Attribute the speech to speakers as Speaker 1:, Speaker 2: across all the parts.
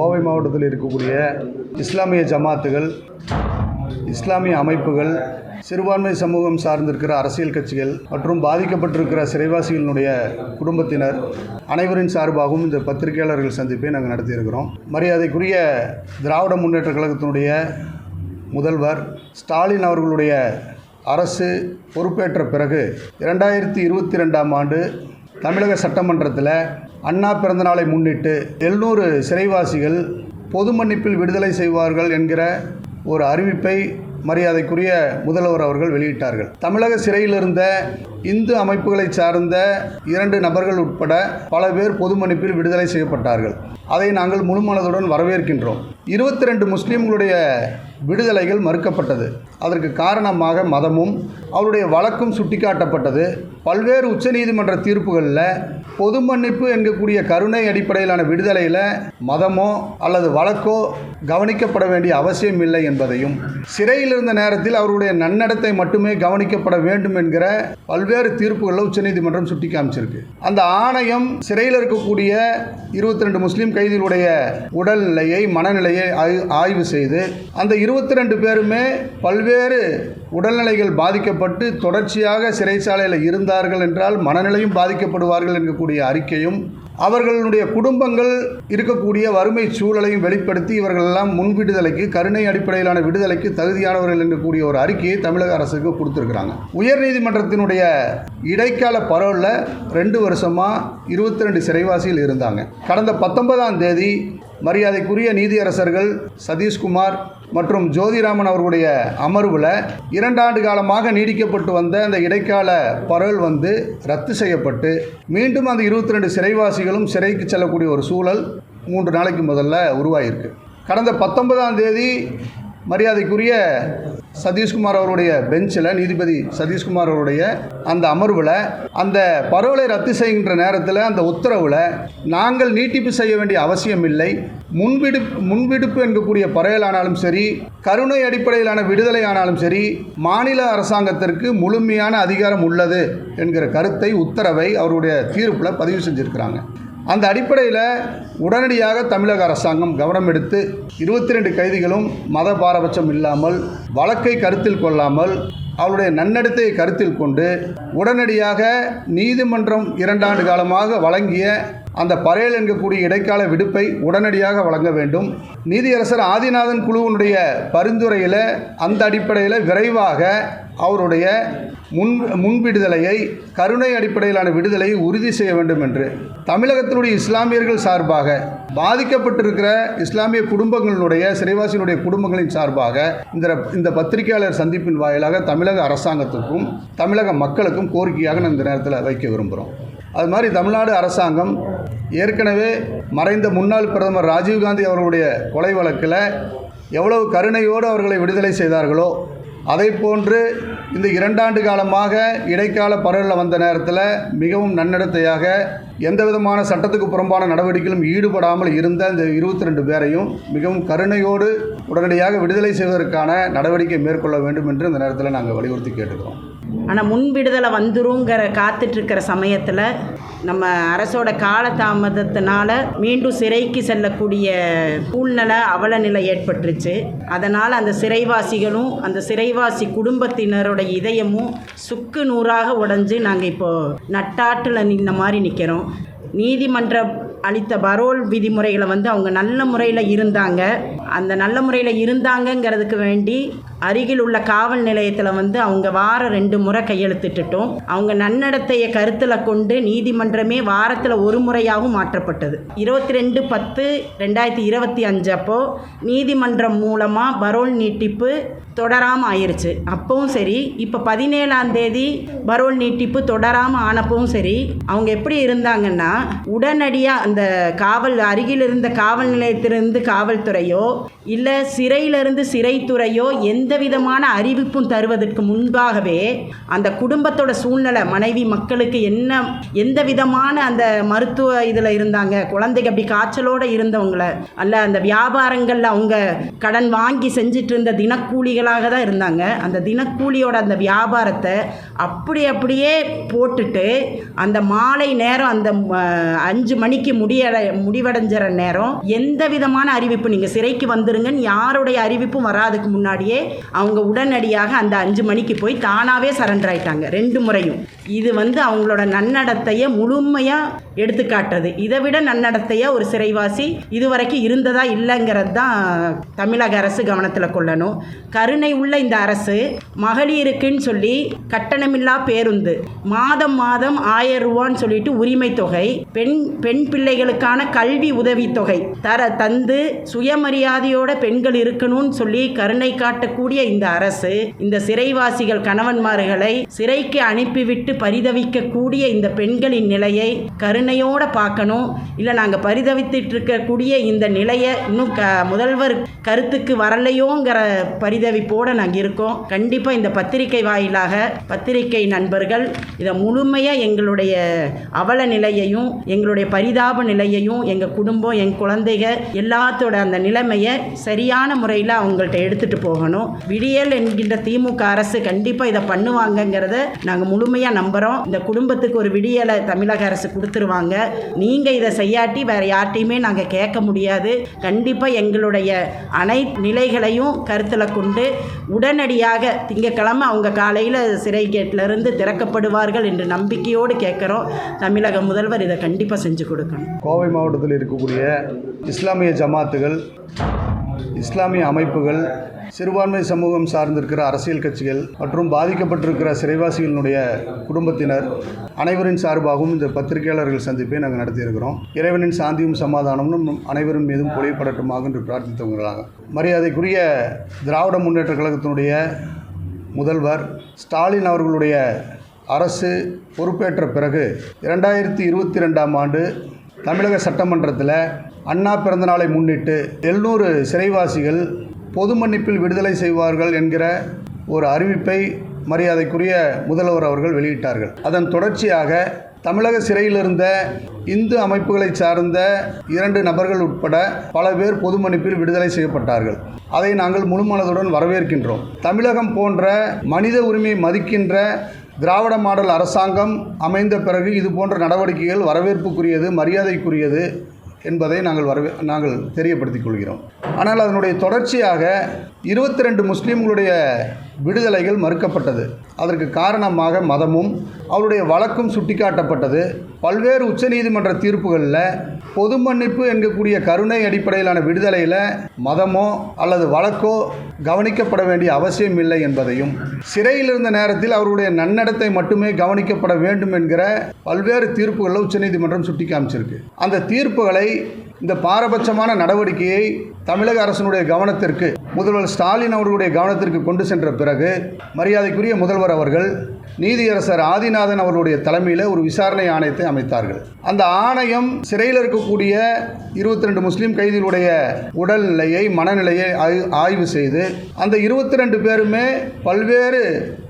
Speaker 1: கோவை மாவட்டத்தில் இருக்கக்கூடிய இஸ்லாமிய ஜமாத்துகள் இஸ்லாமிய அமைப்புகள் சிறுபான்மை சமூகம் சார்ந்திருக்கிற அரசியல் கட்சிகள் மற்றும் பாதிக்கப்பட்டிருக்கிற சிறைவாசிகளினுடைய குடும்பத்தினர் அனைவரின் சார்பாகவும் இந்த பத்திரிகையாளர்கள் சந்திப்பை நாங்கள் நடத்தியிருக்கிறோம். மரியாதைக்குரிய திராவிட முன்னேற்ற கழகத்தினுடைய முதல்வர் ஸ்டாலின் அவர்களுடைய அரசு பொறுப்பேற்ற பிறகு இரண்டாயிரத்தி இருபத்தி ரெண்டாம் ஆண்டு தமிழக சட்டமன்றத்தில் அண்ணா பிறந்தநாளை முன்னிட்டு எழுநூறு சிறைவாசிகள் பொது மன்னிப்பில் விடுதலை செய்வார்கள் என்கிற ஒரு அறிவிப்பை மரியாதைக்குரிய முதல்வர் அவர்கள் வெளியிட்டார்கள். தமிழக சிறையில் இருந்த இந்து அமைப்புகளை சார்ந்த இரண்டு நபர்கள் உட்பட பல பேர் பொது மன்னிப்பில் விடுதலை செய்யப்பட்டார்கள். அதை நாங்கள் முழுமனதுடன் வரவேற்கின்றோம். இருபத்தி ரெண்டு முஸ்லீம்களுடைய விடுதலைகள் மறுக்கப்பட்டது. அதற்கு காரணமாக மதமும் அவருடைய வழக்கும் சுட்டிக்காட்டப்பட்டது. பல்வேறு உச்சநீதிமன்ற தீர்ப்புகளில் பொது மன்னிப்பு என்கக்கூடிய கருணை அடிப்படையிலான விடுதலையில் மதமோ அல்லது வழக்கோ கவனிக்கப்பட வேண்டிய அவசியம் இல்லை என்பதையும் சிறையில் இருந்த நேரத்தில் அவருடைய நன்னடத்தை மட்டுமே கவனிக்கப்பட வேண்டும் என்கிற பல்வேறு தீர்ப்புகளில் உச்சநீதிமன்றம் சுட்டி காமிச்சிருக்கு அந்த ஆணையம் சிறையில் இருக்கக்கூடிய இருபத்தி ரெண்டு முஸ்லீம் கைதிகளுடைய உடல்நிலையை மனநிலையை ஆய்- ஆய்வு செய்து அந்த இருபத்தி ரெண்டு பேருமே பல்வேறு உடல்நிலைகள் பாதிக்கப்பட்டு தொடர்ச்சியாக சிறைச்சாலையில் இருந்தார்கள் என்றால் மனநிலையும் பாதிக்கப்படுவார்கள் என்கக்கூடிய அறிக்கையும் அவர்களுடைய குடும்பங்கள் இருக்கக்கூடிய வறுமை சூழலையும் வெளிப்படுத்தி இவர்கள் எல்லாம் முன் விடுதலைக்கு கருணை அடிப்படையிலான விடுதலைக்கு தகுதியானவர்கள் என்கக்கூடிய ஒரு அறிக்கையை தமிழக அரசுக்கு கொடுத்துருக்குறாங்க. உயர்நீதிமன்றத்தினுடைய இடைக்கால பரோலில் ரெண்டு வருஷமாக இருபத்தி ரெண்டு சிறைவாசிகள் இருந்தாங்க. கடந்த பத்தொன்பதாம் தேதி மரியாதைக்குரிய நீதியரசர்கள் சதீஷ்குமார் மற்றும் ஜோதிராமன் அவர்களுடைய அமர்வில் இரண்டாண்டு காலமாக நீடிக்கப்பட்டு வந்த அந்த இடைக்கால பரோல் வந்து ரத்து செய்யப்பட்டு மீண்டும் அந்த இருபத்தி ரெண்டு சிறைவாசிகளும் சிறைக்கு செல்லக்கூடிய ஒரு சூழல் மூன்று நாளைக்கு முதல்ல உருவாகியிருக்கு கடந்த பத்தொன்பதாம் தேதி மரியாதைக்குரிய சதீஷ்குமார் அவருடைய பெஞ்சில் நீதிபதி சதீஷ்குமார் அவருடைய அந்த அமர்வில் அந்த பரோலை ரத்து செய்கின்ற நேரத்தில் அந்த உத்தரவில் நாங்கள் நீட்டிப்பு செய்ய வேண்டிய அவசியம் இல்லை. முன்விடு முன்விடுப்பு என்கக்கூடிய பறையலானாலும் சரி கருணை அடிப்படையிலான விடுதலை ஆனாலும் சரி மாநில அரசாங்கத்திற்கு முழுமையான அதிகாரம் உள்ளது என்கிற கருத்தை உத்தரவை அவருடைய தீர்ப்பில் பதிவு செஞ்சுருக்கிறாங்க. அந்த அடிப்படையில் உடனடியாக தமிழக அரசாங்கம் கவனம் எடுத்து இருபத்தி ரெண்டு கைதிகளும் மத பாரபட்சம் இல்லாமல் வழக்கை கருத்தில் கொள்ளாமல் அவருடைய நன்னடத்தையை கருத்தில் கொண்டு உடனடியாக நீதிமன்றம் இரண்டாண்டு காலமாக வழங்கிய அந்த பறையல் என்கக்கூடிய இடைக்கால விடுப்பை உடனடியாக வழங்க வேண்டும். நீதியரசர் ஆதிநாதன் குழுவினுடைய பரிந்துரையில் அந்த அடிப்படையில் விரைவாக அவருடைய முன் முன்விடுதலையை கருணை அடிப்படையிலான விடுதலையை உறுதி செய்ய வேண்டும் என்று. தமிழகத்தினுடைய இஸ்லாமியர்கள் சார்பாக பாதிக்கப்பட்டிருக்கிற இஸ்லாமிய குடும்பங்களுடைய சிறைவாசியினுடைய குடும்பங்களின் சார்பாக இந்த இந்த பத்திரிகையாளர் சந்திப்பின் வாயிலாக தமிழக அரசாங்கத்துக்கும் தமிழக மக்களுக்கும் கோரிக்கையாக நான் இந்த நேரத்தில் வைக்க விரும்புகிறோம் அது மாதிரி தமிழ்நாடு அரசாங்கம் ஏற்கனவே மறைந்த முன்னாள் பிரதமர் ராஜீவ்காந்தி அவர்களுடைய கொலை வழக்கில் எவ்வளவு கருணையோடு அவர்களை விடுதலை செய்தார்களோ அதை போன்று இந்த இரண்டாண்டு காலமாக இடைக்கால பரவலில் வந்த நேரத்தில் மிகவும் நன்னடத்தையாக எந்த விதமான சட்டத்துக்கு புறம்பான நடவடிக்கையிலும் ஈடுபடாமல் இருந்த இந்த இருபத்தி ரெண்டு பேரையும் மிகவும் கருணையோடு உடனடியாக விடுதலை செய்வதற்கான நடவடிக்கை மேற்கொள்ள வேண்டும் என்று இந்த நேரத்தில் நாங்கள் வலியுறுத்தி கேட்டுக்கிறோம்.
Speaker 2: ஆனால் முன் விடுதலை வந்துருங்கிற காத்துட்ருக்கிற சமயத்தில் நம்ம அரசோட காலதாமதத்தினால மீண்டும் சிறைக்கு செல்லக்கூடிய சூழ்நிலை அவல நிலை ஏற்பட்டுருச்சு. அதனால் அந்த சிறைவாசிகளும் அந்த சிறைவாசி குடும்பத்தினரோட இதயமும் சுக்கு நூறாக உடஞ்சு நாங்கள் இப்போது நட்டாட்டில் நின்ன மாதிரி நிற்கிறோம் நீதிமன்ற அளித்த பரோல் விதிமுறைகளை வந்து அவங்க நல்ல முறையில் இருந்தாங்க. அந்த நல்ல முறையில் இருந்தாங்கங்கிறதுக்கு வேண்டி அருகில் உள்ள காவல் நிலையத்தில் வந்து அவங்க வாரம் ரெண்டு முறை கையெழுத்திட்டுட்டோம். அவங்க நன்னடத்தையை கருத்தில் கொண்டு நீதிமன்றமே வாரத்தில் ஒரு முறையாகவும் மாற்றப்பட்டது. இருபத்தி ரெண்டு பத்து ரெண்டாயிரத்தி இருபத்தி அஞ்சு அப்போது நீதிமன்றம் மூலமாக பரோல் நீட்டிப்பு தொடராமல் ஆயிடுச்சு அப்பவும் சரி இப்போ பதினேழாம் தேதி பரோல் நீட்டிப்பு தொடராமல் ஆனப்பவும் சரி அவங்க எப்படி இருந்தாங்கன்னா உடனடியாக அந்த காவல் அருகில் இருந்த காவல் நிலையத்திலிருந்து காவல்துறையோ இல்லை சிறையிலிருந்து சிறைத்துறையோ எந்த விதமான அறிவிப்பும் தருவதற்கு முன்பாகவே அந்த குடும்பத்தோட சூழ்நிலை மனைவி மக்களுக்கு என்ன எந்த விதமான அந்த மருத்துவ இதில் இருந்தாங்க குழந்தைங்க அப்படி காய்ச்சலோடு இருந்தவங்கள அல்ல அந்த வியாபாரங்களில் அவங்க கடன் வாங்கி செஞ்சிட்டு இருந்த தினக்கூலிகளாக தான் இருந்தாங்க. அந்த தினக்கூலியோட அந்த வியாபாரத்தை அப்படி அப்படியே போட்டுட்டு அந்த மாலை நேரம் அந்த அஞ்சு மணிக்கு முடியட முடிவடைஞ்சிற நேரம் எந்த விதமான அறிவிப்பு? நீங்கள் சிறைக்கு வந்துருங்கன்னு யாருடைய அறிவிப்பும் வராதுக்கு முன்னாடியே அவங்க உடனடியாக அந்த அஞ்சு மணிக்கு போய் தானாகவே சரண்டர் ஆயிட்டாங்க ரெண்டு முறையும். இது வந்து அவங்களோட நன்னடத்தையை முழுமையாக எடுத்துக்காட்டுறது இதை விட நன்னடத்தையாக ஒரு சிறைவாசி இதுவரைக்கும் இருந்ததா இல்லைங்கிறது தான் தமிழக அரசு கவனத்தில் கொள்ளணும். கரு கருணை உள்ள இந்த அரசு மகளிருக்குன்னு சொல்லி கட்டணமில்லா பேருந்து. மாதம் மாதம் ஆயிரம் ரூபான்னு சொல்லிட்டு உரிமை தொகை பெண் பெண் பிள்ளைகளுக்கான கல்வி உதவித்தொகை தர தந்து சுயமரியாதையோட பெண்கள் இருக்கணும்னு சொல்லி கருணை காட்டக்கூடிய இந்த அரசு இந்த சிறைவாசிகள் கணவன்மார்களை சிறைக்கு அனுப்பிவிட்டு பரிதவிக்கக்கூடிய இந்த பெண்களின் நிலையை கருணையோட பார்க்கணும். இல்லை நாங்கள் பரிதவித்துட்டு இருக்கக்கூடிய இந்த நிலையை இன்னும் க முதல்வர் கருத்துக்கு வரலையோங்கிற பரிதவி பரிதவிப்போடு நாங்கள் இருக்கோம். கண்டிப்பாக இந்த பத்திரிகை வாயிலாக பத்திரிகை நண்பர்கள் இதை முழுமையாக எங்களுடைய அவல நிலையையும் எங்களுடைய பரிதாப நிலையையும் எங்கள் குடும்பம் என் குழந்தைக எல்லாத்தோட அந்த நிலைமையை சரியான முறையில் அவங்கள்ட்ட எடுத்துகிட்டு போகணும். விடியல் என்கின்ற திமுக அரசு கண்டிப்பாக இதை பண்ணுவாங்கங்கிறத நாங்கள் முழுமையாக நம்புகிறோம் இந்த குடும்பத்துக்கு ஒரு விடியலை தமிழக அரசு கொடுத்துருவாங்க. நீங்கள் இதை செய்யாட்டி வேறு யார்ட்டையுமே நாங்கள் கேட்க முடியாது. கண்டிப்பாக எங்களுடைய அனைத்து நிலைகளையும் கருத்தில் கொண்டு உடனடியாக திங்கக்கிழமை அவங்க காலையில் சிறை கேட்டிலிருந்து திறக்கப்படுவார்கள் என்று நம்பிக்கையோடு கேட்குறோம். தமிழக முதல்வர் இதை கண்டிப்பாக செஞ்சு கொடுக்கணும்.
Speaker 1: கோவை மாவட்டத்தில் இருக்கக்கூடிய இஸ்லாமிய ஜமாத்துகள் இஸ்லாமிய அமைப்புகள் சிறுபான்மை சமூகம் சார்ந்திருக்கிற அரசியல் கட்சிகள் மற்றும் பாதிக்கப்பட்டிருக்கிற சிறைவாசிகளினுடைய குடும்பத்தினர் அனைவரின் சார்பாகவும் இந்த பத்திரிகையாளர்கள் சந்திப்பை நாங்கள் நடத்தியிருக்கிறோம். இறைவனின் சாந்தியும் சமாதானமும் அனைவரும் மீதும் பொழியப்படட்டுமாக என்று பிரார்த்தித்தவங்களாக மரியாதைக்குரிய திராவிட முன்னேற்ற கழகத்தினுடைய முதல்வர் ஸ்டாலின் அவர்களுடைய அரசு பொறுப்பேற்ற பிறகு இரண்டாயிரத்தி இருபத்தி ரெண்டாம் ஆண்டு தமிழக சட்டமன்றத்தில் அண்ணா பிறந்தநாளை முன்னிட்டு எழுநூறு சிறைவாசிகள் பொது மன்னிப்பில் விடுதலை செய்வார்கள் என்கிற ஒரு அறிவிப்பை மரியாதைக்குரிய முதல்வர் அவர்கள் வெளியிட்டார்கள். அதன் தொடர்ச்சியாக தமிழக சிறையிலிருந்த இந்து அமைப்புகளை சார்ந்த இரண்டு நபர்கள் உட்பட பல பேர் பொது மன்னிப்பில் விடுதலை செய்யப்பட்டார்கள். அதை நாங்கள் முழுமனதுடன் வரவேற்கின்றோம். தமிழகம் போன்ற மனித உரிமையை மதிக்கின்ற திராவிட மாடல் அரசாங்கம் அமைந்த பிறகு இது போன்ற நடவடிக்கைகள் வரவேற்புக்குரியது மரியாதைக்குரியது என்பதை நாங்கள் வரவே நாங்கள் தெரியப்படுத்திக் கொள்கிறோம். ஆனால் அதனுடைய தொடர்ச்சியாக இருபத்தி ரெண்டு முஸ்லீம்களுடைய விடுதலைகள் மறுக்கப்பட்டது. அதற்கு காரணமாக மதமும் அவருடைய வழக்கும் சுட்டிக்காட்டப்பட்டது. பல்வேறு உச்சநீதிமன்ற தீர்ப்புகளில் பொது மன்னிப்பு என்கக்கூடிய கருணை அடிப்படையிலான விடுதலையில் மதமோ அல்லது வழக்கோ கவனிக்கப்பட வேண்டிய அவசியம் இல்லை என்பதையும் சிறையில் இருந்த நேரத்தில் அவருடைய நன்னடத்தை மட்டுமே கவனிக்கப்பட வேண்டும் என்கிற பல்வேறு தீர்ப்புகளில் உச்சநீதிமன்றம் சுட்டி காமிச்சிருக்கு அந்த தீர்ப்புகளை இந்த பாரபட்சமான நடவடிக்கையை தமிழக அரசினுடைய கவனத்திற்கு முதல்வர் ஸ்டாலின் அவர்களுடைய கவனத்திற்கு கொண்டு சென்ற பிறகு மரியாதைக்குரிய முதல்வர் அவர்கள் நீதியரசர் ஆதிநாதன் அவர்களுடைய தலைமையில் ஒரு விசாரணை ஆணையத்தை அமைத்தார்கள். அந்த ஆணையம் சிறையில் இருக்கக்கூடிய இருபத்தி ரெண்டு முஸ்லீம் கைதிகளுடைய உடல்நிலையை மனநிலையை ஆய்- ஆய்வு செய்து அந்த இருபத்தி ரெண்டு பேருமே பல்வேறு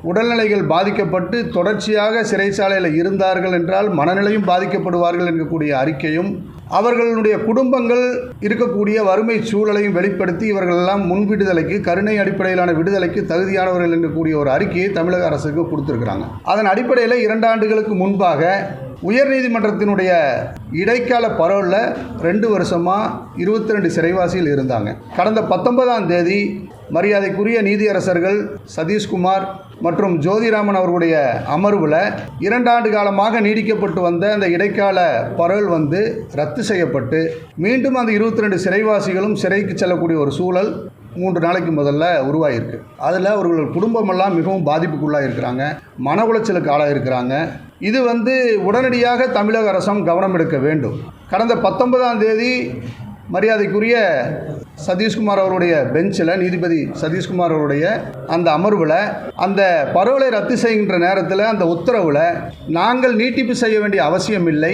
Speaker 1: உடல்நிலைகள் பாதிக்கப்பட்டு தொடர்ச்சியாக சிறைச்சாலையில் இருந்தார்கள் என்றால் மனநிலையும் பாதிக்கப்படுவார்கள் என்கக்கூடிய அறிக்கையும் அவர்களுடைய குடும்பங்கள் இருக்கக்கூடிய வறுமை சூழலையும் வெளிப்படுத்தி இவர்களெல்லாம் முன் விடுதலைக்கு கருணை அடிப்படையிலான விடுதலைக்கு தகுதியானவர்கள் என்கக்கூடிய ஒரு அறிக்கையை தமிழக அரசுக்கு கொடுத்துருக்குறாங்க. அதன் அடிப்படையில் இரண்டு ஆண்டுகளுக்கு முன்பாக உயர்நீதிமன்றத்தினுடைய இடைக்கால பரோலில் ரெண்டு வருஷமாக இருபத்தி ரெண்டு சிறைவாசிகள் இருந்தாங்க. கடந்த பத்தொன்பதாம் தேதி மரியாதைக்குரிய நீதியரசர்கள் சதீஷ்குமார் மற்றும் ஜோதிராமன் அவர்களுடைய அமர்வில் இரண்டாண்டு காலமாக நீடிக்கப்பட்டு வந்த அந்த இடைக்கால பரவல் வந்து ரத்து செய்யப்பட்டு மீண்டும் அந்த இருபத்தி ரெண்டு சிறைவாசிகளும் சிறைக்கு செல்லக்கூடிய ஒரு சூழல் மூன்று நாளைக்கு முதல்ல உருவாகியிருக்கு அதில் அவர்கள் குடும்பமெல்லாம் மிகவும் பாதிப்புக்குள்ளாக இருக்கிறாங்க. மன உளைச்சலுக்கு ஆளாக இருக்கிறாங்க. இது வந்து உடனடியாக தமிழக அரசும் கவனம் எடுக்க வேண்டும். கடந்த பத்தொன்பதாம் தேதி மரியாதைக்குரிய சதீஷ்குமார் அவருடைய பெஞ்சில் நீதிபதி சதீஷ்குமார் அவருடைய அந்த அமர்வில் அந்த பரவலை ரத்து செய்கின்ற நேரத்தில் அந்த உத்தரவில் நாங்கள் நீட்டிப்பு செய்ய வேண்டிய அவசியம் இல்லை.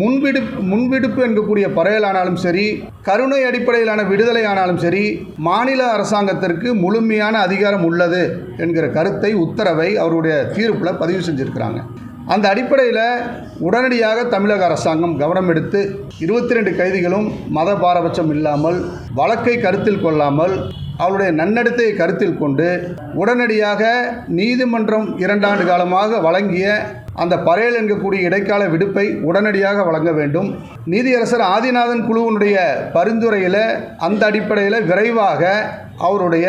Speaker 1: முன்விடுப்பு முன்விடுப்பு என்கக்கூடிய பறையலானாலும் சரி கருணை அடிப்படையிலான விடுதலை ஆனாலும் சரி மாநில அரசாங்கத்திற்கு முழுமையான அதிகாரம் உள்ளது என்கிற கருத்தை உத்தரவை அவருடைய தீர்ப்பில் பதிவு செஞ்சுருக்கிறாங்க. அந்த அடிப்படையில் உடனடியாக தமிழக அரசாங்கம் கவனம் எடுத்து இருபத்தி ரெண்டு கைதிகளும் மத பாரபட்சம் இல்லாமல் வழக்கை கருத்தில் கொள்ளாமல் அவருடைய நன்னடத்தையை கருத்தில் கொண்டு உடனடியாக நீதிமன்றம் இரண்டாண்டு காலமாக வழங்கிய அந்த பறையல் என்கக்கூடிய இடைக்கால விடுப்பை உடனடியாக வழங்க வேண்டும். நீதியரசர் ஆதிநாதன் குழுவினுடைய பரிந்துரையில் அந்த அடிப்படையில் விரைவாக அவருடைய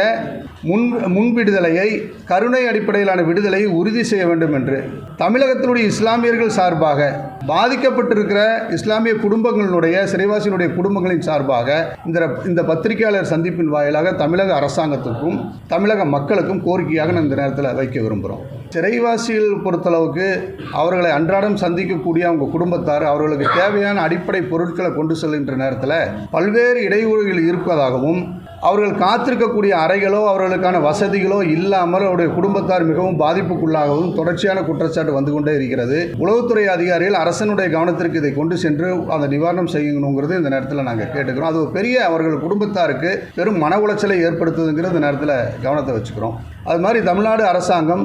Speaker 1: முன் முன்விடுதலையை கருணை அடிப்படையிலான விடுதலையை உறுதி செய்ய வேண்டும் என்று. தமிழகத்தினுடைய இஸ்லாமியர்கள் சார்பாக பாதிக்கப்பட்டிருக்கிற இஸ்லாமிய குடும்பங்களினுடைய சிறைவாசியினுடைய குடும்பங்களின் சார்பாக இந்த இந்த பத்திரிகையாளர் சந்திப்பின் வாயிலாக தமிழக அரசாங்கத்துக்கும் தமிழக மக்களுக்கும் கோரிக்கையாக நான் இந்த நேரத்தில் வைக்க விரும்புகிறோம் சிறைவாசிகள் பொறுத்தளவுக்கு அவர்களை அன்றாடம் சந்திக்கக்கூடிய அவங்க குடும்பத்தார் அவர்களுக்கு தேவையான அடிப்படை பொருட்களை கொண்டு செல்கின்ற நேரத்தில் பல்வேறு இடையூறுகள் இருப்பதாகவும் அவர்கள் காத்திருக்கக்கூடிய அறைகளோ அவர்களுக்கான வசதிகளோ இல்லாமல் அவருடைய குடும்பத்தார் மிகவும் பாதிப்புக்குள்ளாகவும் தொடர்ச்சியான குற்றச்சாட்டு வந்து கொண்டே இருக்கிறது. உளவுத்துறை அதிகாரிகள் அரசனுடைய கவனத்திற்கு இதை கொண்டு சென்று அந்த நிவாரணம் செய்யணுங்கிறது இந்த நேரத்தில் நாங்கள் கேட்டுக்கிறோம். அது ஒரு பெரிய அவர்கள் குடும்பத்தாருக்கு பெரும் மன உளைச்சலை ஏற்படுத்துதுங்கிறது இந்த நேரத்தில் கவனத்தை வச்சுக்கிறோம். அது மாதிரி தமிழ்நாடு அரசாங்கம்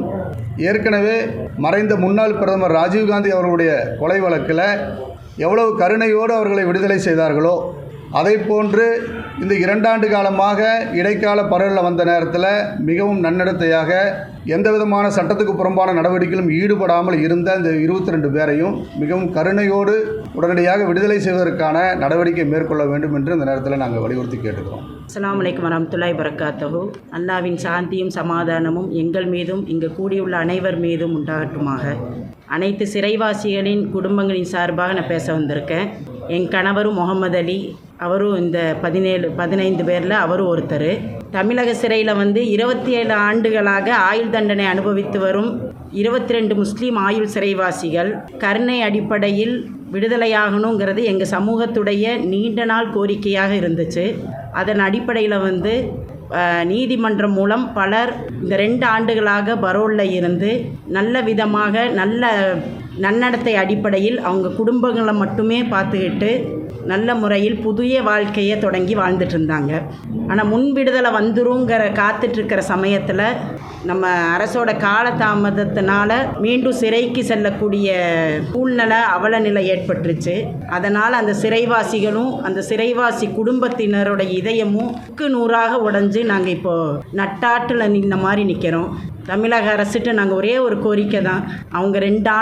Speaker 1: ஏற்கனவே மறைந்த முன்னாள் பிரதமர் ராஜீவ்காந்தி அவர்களுடைய கொலை வழக்கில் எவ்வளவு கருணையோடு அவர்களை விடுதலை செய்தார்களோ அதை போன்று இந்த இரண்டாண்டு காலமாக இடைக்கால பரவலில் வந்த நேரத்தில் மிகவும் நன்னடத்தையாக எந்த விதமான சட்டத்துக்கு புறம்பான நடவடிக்கையிலும் ஈடுபடாமல் இருந்த இந்த இருபத்தி ரெண்டு பேரையும் மிகவும் கருணையோடு உடனடியாக விடுதலை செய்வதற்கான நடவடிக்கை மேற்கொள்ள வேண்டும் என்று இந்த நேரத்தில் நாங்கள் வலியுறுத்தி கேட்டுக்கிறோம்.
Speaker 2: அஸ்லாம் வலைக்கம் வரமத்துல்லாய் வரகாத்தஹு அல்லாவின் சாந்தியும் சமாதானமும் எங்கள் மீதும் இங்கு கூடியுள்ள அனைவர் மீதும் உண்டாகட்டுமாக. அனைத்து சிறைவாசிகளின் குடும்பங்களின் சார்பாக நான் பேச வந்திருக்கேன். என் கணவரும் முகமது அலி அவரும் இந்த பதினேழு பதினைந்து பேரில் அவரும் ஒருத்தர். தமிழக சிறையில் வந்து இருபத்தி ஏழு ஆண்டுகளாக ஆயுள் தண்டனை அனுபவித்து வரும் இருபத்தி ரெண்டு முஸ்லீம் ஆயுள் சிறைவாசிகள். கருணை அடிப்படையில் விடுதலையாகணுங்கிறது எங்கள் சமூகத்துடைய நீண்ட நாள் கோரிக்கையாக இருந்துச்சு. அதன் அடிப்படையில் வந்து நீதிமன்றம் மூலம் பலர் இந்த ரெண்டு ஆண்டுகளாக பரோலில் இருந்து நல்ல விதமாக நல்ல நன்னடத்தை அடிப்படையில் அவங்க குடும்பங்களை மட்டுமே பார்த்துக்கிட்டு நல்ல முறையில் புதிய வாழ்க்கையை தொடங்கி வாழ்ந்துட்டு இருந்தாங்க ஆனால் முன் விடுதலை வந்துருங்கிற காத்துட்ருக்கிற சமயத்தில் நம்ம அரசோட காலதாமதத்தினால மீண்டும் சிறைக்கு செல்லக்கூடிய சூழ்நிலை அவல நிலை ஏற்பட்டுருச்சு. அதனால் அந்த சிறைவாசிகளும் அந்த சிறைவாசி குடும்பத்தினரோட இதயமும் உக்கு நூறாக உடைஞ்சு நாங்கள் இப்போது நட்டாட்டில் நின்ன மாதிரி நிற்கிறோம் தமிழக அரசுட்டு நாங்கள் ஒரே ஒரு கோரிக்கை தான் அவங்க ரெண்டு ஆ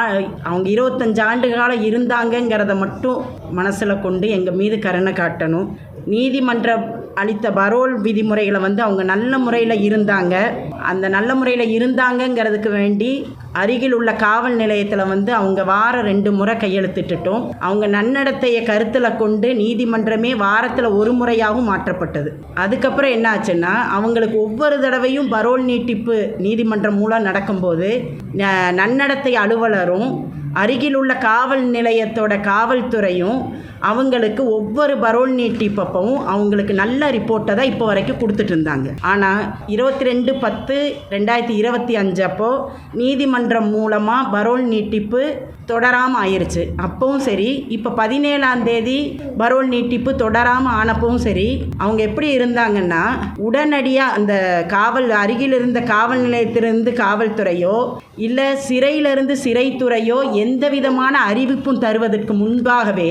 Speaker 2: அவங்க இருபத்தஞ்சு ஆண்டு காலம் இருந்தாங்கங்கிறத மட்டும் மனசில் கொண்டு எங்கள் மீது கருணை காட்டணும். நீதிமன்ற அளித்த பரோல் விதிமுறைகளை வந்து அவங்க நல்ல முறையில் இருந்தாங்க. அந்த நல்ல முறையில் இருந்தாங்கங்கிறதுக்கு வேண்டி அருகில் உள்ள காவல் நிலையத்தில் வந்து அவங்க வாரம் ரெண்டு முறை கையெழுத்திட்டுட்டோம். அவங்க நன்னடத்தையை கருத்தில் கொண்டு நீதிமன்றமே வாரத்தில் ஒரு முறையாகவும் மாற்றப்பட்டது. அதுக்கப்புறம் என்ன ஆச்சுன்னா அவங்களுக்கு ஒவ்வொரு தடவையும் பரோல் நீட்டிப்பு நீதிமன்றம் மூலம் நடக்கும்போது ந- நன்னடத்தை அலுவலரும் அருகில் உள்ள காவல் நிலையத்தோட காவல்துறையும் அவங்களுக்கு ஒவ்வொரு பரோல் நீட்டிப்பப்பவும் அவங்களுக்கு நல்ல ரிப்போர்ட்டை தான் இப்போ வரைக்கும் கொடுத்துட்டு இருந்தாங்க. ஆனால் இருபத்தி ரெண்டு பத்து ரெண்டாயிரத்தி இருபத்தி அஞ்சப்போ நீதிமன்றம் மூலமாக பரோல் நீட்டிப்பு தொடராமல் ஆயிடுச்சு அப்பவும் சரி இப்போ பதினேழாம் தேதி பரோல் நீட்டிப்பு தொடராமல் ஆனப்பவும் சரி அவங்க எப்படி இருந்தாங்கன்னா உடனடியாக அந்த காவல் அருகில் இருந்த காவல் நிலையத்திலிருந்து காவல்துறையோ இல்லை சிறையிலிருந்து சிறைத்துறையோ எந்த விதமான அறிவிப்பும் தருவதற்கு முன்பாகவே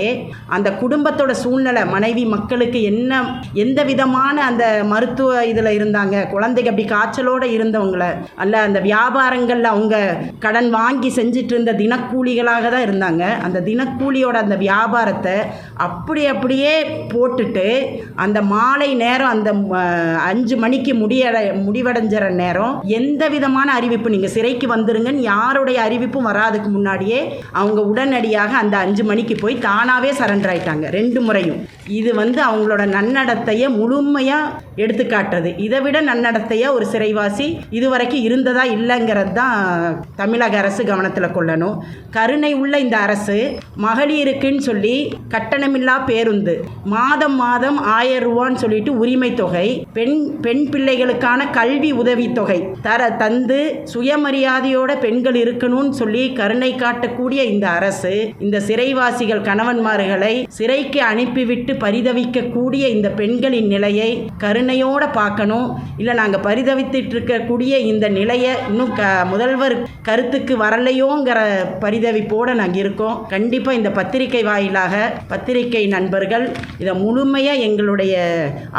Speaker 2: அந்த குடும்பத்தோட சூழ்நிலை மனைவி மக்களுக்கு என்ன எந்த விதமான அந்த மருத்துவ இதில் இருந்தாங்க குழந்தைக்கு அப்படி காய்ச்சலோடு இருந்தவங்கள அல்ல அந்த வியாபாரங்களில் அவங்க கடன் வாங்கி செஞ்சிட்டு இருந்த தினக்கூலிகளாக தான் இருந்தாங்க. அந்த தினக்கூலியோட அந்த வியாபாரத்தை அப்படி அப்படியே போட்டுட்டு அந்த மாலை நேரம் அந்த அஞ்சு மணிக்கு முடியட முடிவடைஞ்சிற நேரம் எந்த விதமான அறிவிப்பு நீங்கள் சிறைக்கு வந்துருங்கன்னு யாருடைய அறிவிப்பும் வராதுக்கு முன்னாடியே அவங்க உடனடியாக அந்த அஞ்சு மணிக்கு போய் தானாகவே சரண்டர் ஆயிட்டாங்க ரெண்டு முறையும். இது வந்து அவங்களோட நன்னடத்தையை முழுமையாக எடுத்துக்காட்டுறது. இதை விட நன்னடத்தையாக ஒரு சிறைவாசி இதுவரைக்கும் இருந்ததா இல்லைங்கிறது தான் தமிழக அரசு கவனத்தில் கொள்ளணும். கருணை உள்ள இந்த அரசு மகளிருக்குன்னு சொல்லி கட்டணமில்லா பேருந்து மாதம் மாதம் ஆயிரம் ரூபான்னு சொல்லிட்டு உரிமை தொகை பெண் பெண் பிள்ளைகளுக்கான கல்வி உதவித்தொகை தர தந்து சுயமரியாதையோட பெண்கள் இருக்கணும்னு சொல்லி கருணை காட்டு காட்டக்கூடிய இந்த அரசு இந்த சிறைவாசிகள் கணவன்மார்களை சிறைக்கு அனுப்பிவிட்டு பரிதவிக்கக்கூடிய இந்த பெண்களின் நிலையை கருணையோட பார்க்கணும். இல்லை நாங்கள் பரிதவித்துட்டு இருக்கக்கூடிய இந்த நிலையை இன்னும் க முதல்வர் கருத்துக்கு வரலையோங்கிற பரிதவிப்போடு நாங்கள் இருக்கோம். கண்டிப்பாக இந்த பத்திரிகை வாயிலாக பத்திரிகை நண்பர்கள் இதை முழுமையாக எங்களுடைய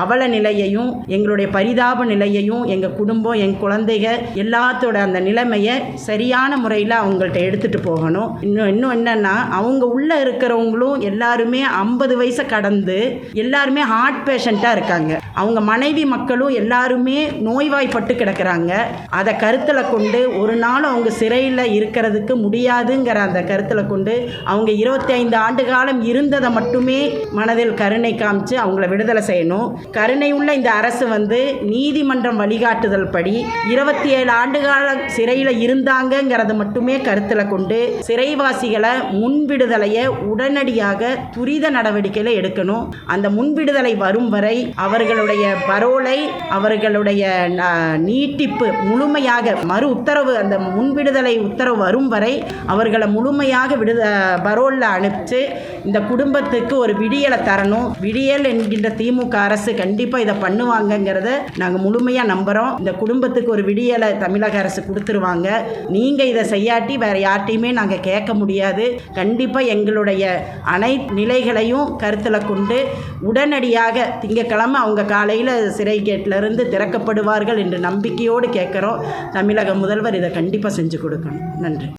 Speaker 2: அவல நிலையையும் எங்களுடைய பரிதாப நிலையையும் எங்கள் குடும்பம் என் குழந்தைகள் எல்லாத்தோட அந்த நிலைமையை சரியான முறையில் அவங்கள்ட்ட எடுத்துகிட்டு போகணும். இன்னும் இன்னும் என்னென்னா அவங்க உள்ளே இருக்கிறவங்களும் எல்லாருமே ஐம்பது வயசை கடந்து எல்லாருமே ஹார்ட் பேஷண்ட்டாக இருக்காங்க. அவங்க மனைவி மக்களும் எல்லாருமே நோய்வாய்ப்பட்டு கிடக்கிறாங்க. அதை கருத்தில் கொண்டு ஒரு நாள் அவங்க சிறையில் இருக்கிறதுக்கு முடியாதுங்கிற அந்த கருத்தில் கொண்டு அவங்க இருபத்தி ஐந்து ஆண்டு காலம் இருந்ததை மட்டுமே மனதில் கருணை காமிச்சு அவங்கள விடுதலை செய்யணும். கருணை உள்ள இந்த அரசு வந்து நீதிமன்றம் வழிகாட்டுதல் படி இருபத்தி ஏழு ஆண்டு காலம் சிறையில் இருந்தாங்கங்கிறத மட்டுமே கருத்தில் கொண்டு சிறைவாசிகளை முன்விடுதலையை உடனடியாக துரித நடவடிக்கையில் எடுக்கணும். அந்த முன்விடுதலை வரும் வரை அவர்களுடைய பரோலை அவர்களுடைய ந- நீட்டிப்பு முழுமையாக மறு உத்தரவு அந்த முன்விடுதலை உத்தரவு வரும் வரை அவர்களை முழுமையாக விடுத பரோலில் அனுப்பிச்சு இந்த குடும்பத்துக்கு ஒரு விடியலை தரணும். விடியல் என்கின்ற திமுக அரசு கண்டிப்பாக இதை பண்ணுவாங்கங்கிறத நாங்கள் முழுமையாக நம்புகிறோம் இந்த குடும்பத்துக்கு ஒரு விடியலை தமிழக அரசு கொடுத்துருவாங்க. நீங்கள் இதை செய்யாட்டி வேறு யார்ட்டையுமே நாங்கள் கேட்க முடியாது. கண்டிப்பாக எங்களுடைய அனை நிலைகளையும் கருத்தில் கொண்டு உடனடியாக திங்கக்கிழமை அவங்க காலையில் சிறை கேட்டிலிருந்து திறக்கப்படுவார்கள் என்று நம்பிக்கையோடு கேட்குறோம். தமிழக முதல்வர் இதை கண்டிப்பாக செஞ்சு கொடுக்கணும். நன்றி.